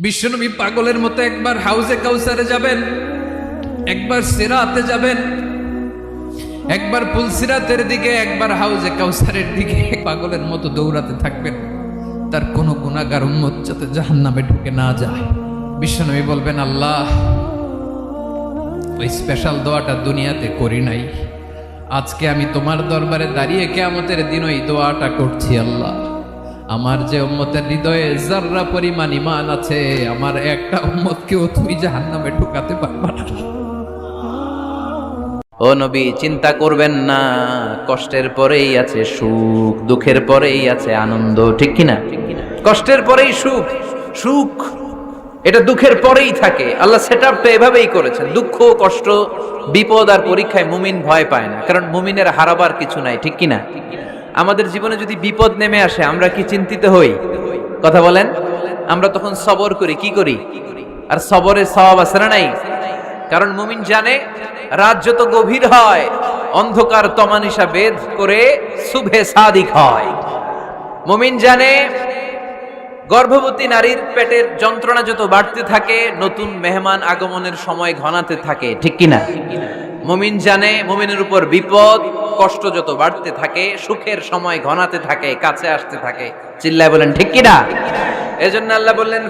বিশ্বনবী পাগলের মতো একবার হাউজে কাউসারে যাবেন, একবার সিরাতে যাবেন, একবার পুলসিরাতের দিকে, একবার হাউজে কাউসারের দিকে পাগলের মতো দৌড়াতে থাকবেন। তার কোনো গুণাগার উম্মত যাতে জাহান্নামে ঢুকে না যায়। বিশ্বনবী বলবেন, আল্লাহ, ওই স্পেশাল দোয়াটা দুনিয়াতে করি নাই। আজকে আমি তোমার দরবারে দাঁড়িয়ে কেয়ামতের দিন ওই দোয়াটা করছি, আল্লাহ। আমার যে উম্মতের হৃদয়ে জাররা পরিমাণ ইমান আছে, আমার একটা উম্মতকেও তুমি জাহান্নামে ঢুকাতে পারবা না। ও নবী, চিন্তা করবেন না, কষ্টের পরেই আছে সুখ, দুঃখের পরেই আছে আনন্দ, ঠিক কিনা? কষ্টের পরেই সুখ সুখ, এটা দুঃখের পরেই থাকে। আল্লাহ সেট আপটা এভাবেই করেছেন, দুঃখ, কষ্ট, বিপদ আর পরীক্ষায় মুমিন ভয় পায় না, কারণ মুমিনের হারাবার কিছু নাই, ঠিক কিনা? আমাদের জীবনে যদি বিপদ নেমে আসে, আমরা কি চিন্তিত হই? কথা বলেন? আমরা তখন সবর করি, কি করি? আর সবরের স্বভাব আছে না নাই? কারণ মুমিন জানে, রাত যত গভীর হয়, অন্ধকার তমানিসা বেদ করে শুভে সাদিক হয়। মুমিন জানে, গর্ভবতী নারীর পেটের যন্ত্রণা যত বাড়তে থাকে, নতুন মেহমান আগমনের সময় ঘনাতে থাকে, ঠিক কিনা? মুমিন জানে, মুমিনের উপর বিপদ কষ্ট যত বাড়তে থাকে, সুখের সময় ঘনাতে থাকে, কাছে আসতে থাকে। চিল্লায় বলেন, ঠিক কিনা? এজন্য আল্লাহ বললেন